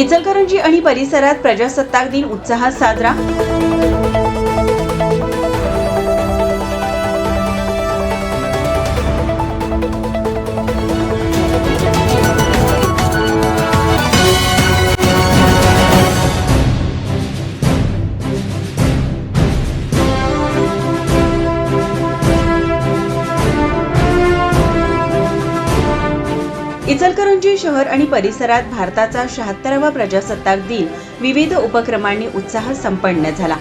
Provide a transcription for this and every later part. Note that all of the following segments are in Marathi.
इचलकरंजी आणि परिसरात प्रजासत्ताक दिन उत्साहात साजरा इचलकरंजी शहर आणि परिसरात भारताचा शहात्तरावा प्रजासत्ताक दिन विविध उपक्रमांनी उत्साहात संपन्न झाला.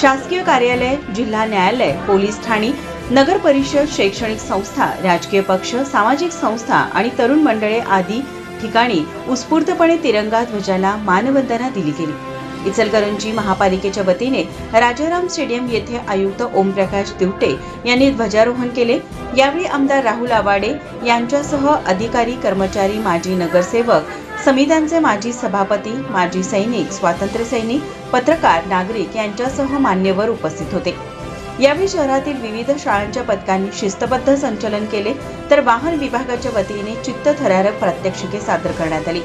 शासकीय कार्यालय जिल्हा न्यायालय पोलीस ठाणी नगर परिषद शैक्षणिक संस्था राजकीय पक्ष सामाजिक संस्था आणि तरुण मंडळे आदी ठिकाणी उत्स्फूर्तपणे तिरंगा ध्वजाला मानवंदना दिली गेली. इचलकरंजी महापालिकेच्या वतीने राजाराम स्टेडियम येथे आयुक्त ओमप्रकाश दिवटे यांनी ध्वजारोहण केले. यावेळी आमदार राहुल आवाडे यांच्यासह अधिकारी कर्मचारी माजी नगरसेवक समित्यांचे माजी सभापती माजी सैनिक स्वातंत्र्य सैनिक पत्रकार नागरिक यांच्यासह मान्यवर उपस्थित होते. यावेळी शहरातील विविध शाळांच्या पथकांनी शिस्तबद्ध संचलन केले. तर वाहन विभागाच्या वतीने चित्तथरारक प्रात्यक्षिके सादर करण्यात आली.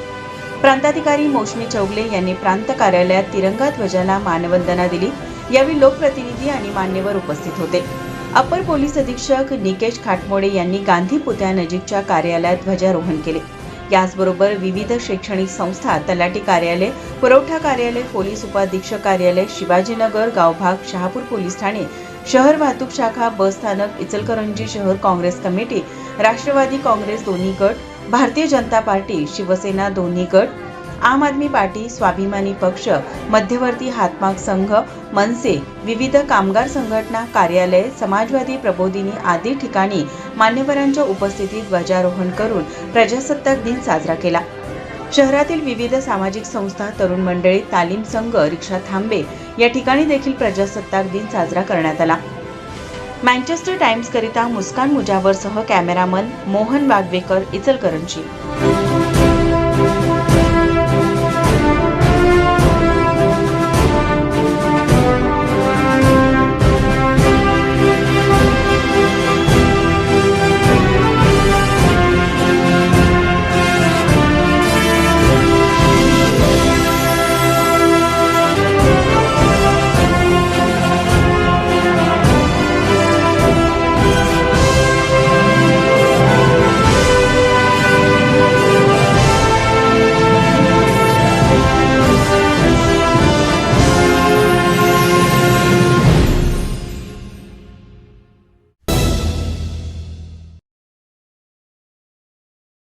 प्रांताधिकारी मोशनी चौगले यांनी प्रांत कार्यालयात तिरंगा ध्वजाला मानवंदना दिली. यावेळी लोकप्रतिनिधी आणि मान्यवर उपस्थित होते. अपर पोलीस अधीक्षक निकेश खाटमोडे यांनी गांधी पुतळ्यानजीकच्या कार्यालयात ध्वजारोहण केले. याचबरोबर विविध शैक्षणिक संस्था तलाठी कार्यालय पुरवठा कार्यालय पोलीस उपाधीक्षक कार्यालय शिवाजीनगर गावभाग शहापूर पोलीस ठाणे शहर वाहतूक शाखा बस स्थानक इचलकरंजी शहर काँग्रेस कमिटी राष्ट्रवादी काँग्रेस दोन्ही गट भारतीय जनता पार्टी शिवसेना दोन्ही गट आम आदमी पार्टी स्वाभिमानी पक्ष मध्यवर्ती हातमाग संघ मनसे विविध कामगार संघटना कार्यालय समाजवादी प्रबोधिनी आदी ठिकाणी मान्यवरांच्या उपस्थितीत ध्वजारोहण करून प्रजासत्ताक दिन साजरा केला. शहरातील विविध सामाजिक संस्था तरुण मंडळी तालीम संघ रिक्षा थांबे या ठिकाणी देखील प्रजासत्ताक दिन साजरा करण्यात आला. मँचेस्टर टाइम्स करिता मुस्कान मुजावरसह कॅमेरामन मोहन वागवेकर इचलकरंजी.